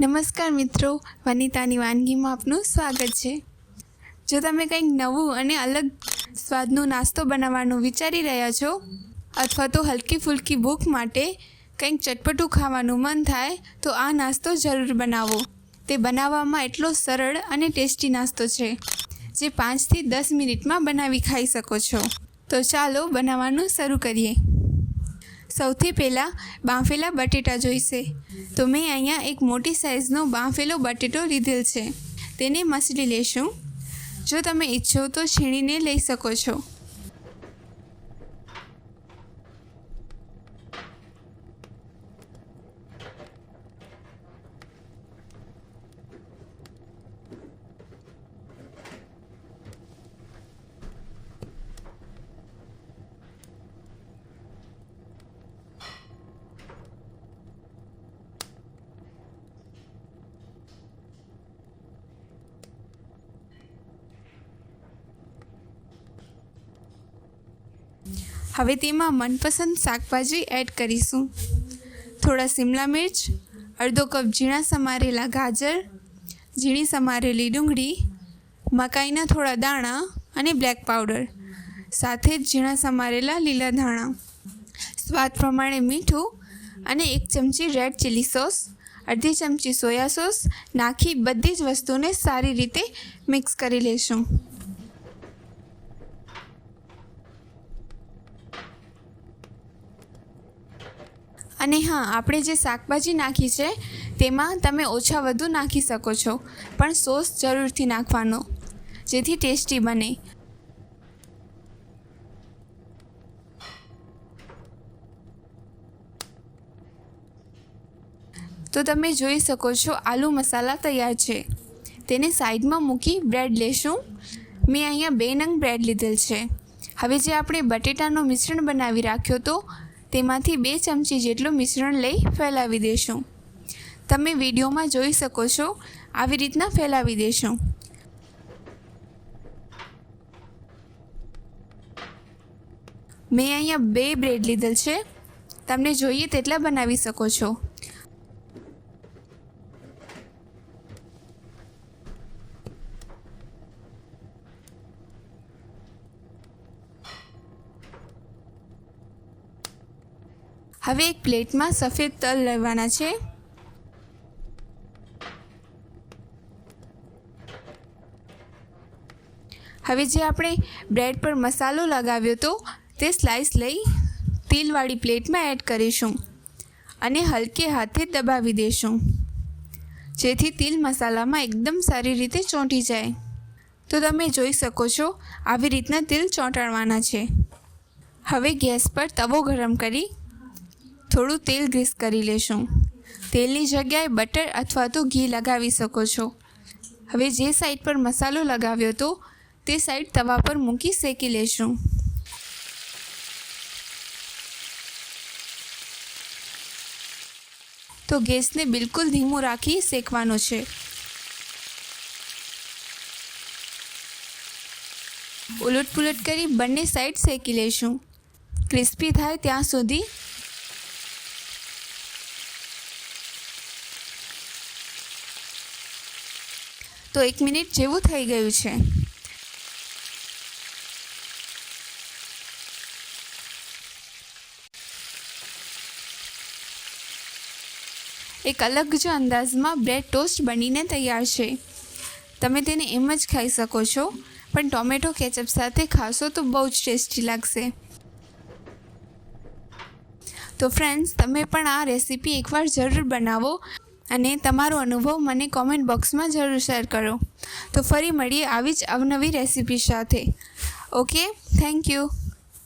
નમસ્કાર મિત્રો, વનિતાની વાનગીમાં આપનું સ્વાગત છે. જો તમે કંઈક નવું અને અલગ સ્વાદનો નાસ્તો બનાવવાનું વિચારી રહ્યા છો, અથવા તો હલકી ફૂલકી ભૂખ માટે કંઈક ચટપટું ખાવાનું મન થાય, તો આ નાસ્તો જરૂર બનાવો. તે બનાવવામાં એટલો સરળ અને ટેસ્ટી નાસ્તો છે, જે પાંચથી દસ મિનિટમાં બનાવી ખાઈ શકો છો. તો ચાલો બનાવવાનું શરૂ કરીએ. સૌથી પહેલાં બાફેલા બટેટા જોઈશે. તો મેં અહીંયા એક મોટી સાઇઝનો બાફેલો બટેટો લીધેલ છે. તેને મસળી લેશું. જો તમે ઈચ્છો તો છીણીને લઈ શકો છો. હવે તેમાં મનપસંદ શાકભાજી એડ કરીશું. થોડા શિમલા મિર્ચ, અડધો કપ ઝીણા સમારેલા ગાજર, ઝીણી સમારેલી ડુંગળી, મકાઈના થોડા દાણા અને બ્લેક પાવડર સાથે જ ઝીણા સમારેલા લીલા ધાણા. સ્વાદ પ્રમાણે મીઠું અને એક ચમચી રેડ ચીલી સોસ અડધી ચમચી સોયા સોસ નાખી બધી જ વસ્તુને સારી રીતે મિક્સ કરી લેશું. અને હા, આપણે જે શાકભાજી નાખી છે, તેમાં તમે ઓછા વધુ નાખી શકો છો, પણ સોસ જરૂરથી નાખવાનો, જેથી ટેસ્ટી બને. તો તમે જોઈ શકો છો, આલુ મસાલા તૈયાર છે. તેને સાઈડમાં મૂકી બ્રેડ લેશું. મેં અહીંયા બે નંગ બ્રેડ લીધેલ છે. હવે જે આપણે બટેટાનું મિશ્રણ બનાવી રાખ્યો તો તેમાંથી બે ચમચી જેટલું મિશ્રણ લઈ ફેલાવી દેશું. તમે વિડીયોમાં જોઈ શકો છો, આવી રીતના ફેલાવી દેશું. મેં અહીંયા બે બ્રેડ લીધેલ છે. તમને જોઈએ તેટલા બનાવી શકો છો. હવે એક પ્લેટમાં સફેદ તલ લેવાના છે. હવે જે આપણે બ્રેડ પર મસાલો લગાવ્યો હતો તે સ્લાઇસ લઈ તેલવાળી પ્લેટમાં એડ કરીશું અને હલકે હાથે દબાવી દઈશું જેથી તેલ મસાલામાં એકદમ સારી રીતે ચોંટી જાય. તો તમે જોઈ શકો છો આવી રીતના તેલ ચોંટાડવાના છે. હવે ગેસ પર તવો ગરમ કરી થોડું તેલ ગ્રીસ કરી લેશું. તેલની જગ્યાએ બટર અથવા તો ઘી લગાવી શકો છો. હવે જે સાઈડ પર મસાલો લગાવ્યો હતો, તે સાઈડ તવા પર મૂકી શેકી લેશું. તો ગેસને બિલકુલ ધીમું રાખી શેકવાનો છે. ઉલટ પુલટ કરી બંને સાઈડ શેકી લેશું. ક્રિસ્પી થાય ત્યાં સુધી તો એક મિનિટ જેવું થઈ ગયું છે. એક અલગ જ અંદાજમાં બ્રેડ ટોસ્ટ બનીને તૈયાર છે. તમે તેને એમ જ ખાઈ શકો છો, પણ ટોમેટો કેચઅપ સાથે ખાશો તો બહુ જ ટેસ્ટી લાગશે. તો ફ્રેન્ડ્સ, તમે પણ આ રેસીપી એકવાર જરૂર બનાવો. અને તમારો અનુભવ મને કોમેન્ટ બોક્સમાં જરૂર શેર કરો. તો ફરી મળીએ આવી જ અવનવી રેસીપી સાથે. Okay thank you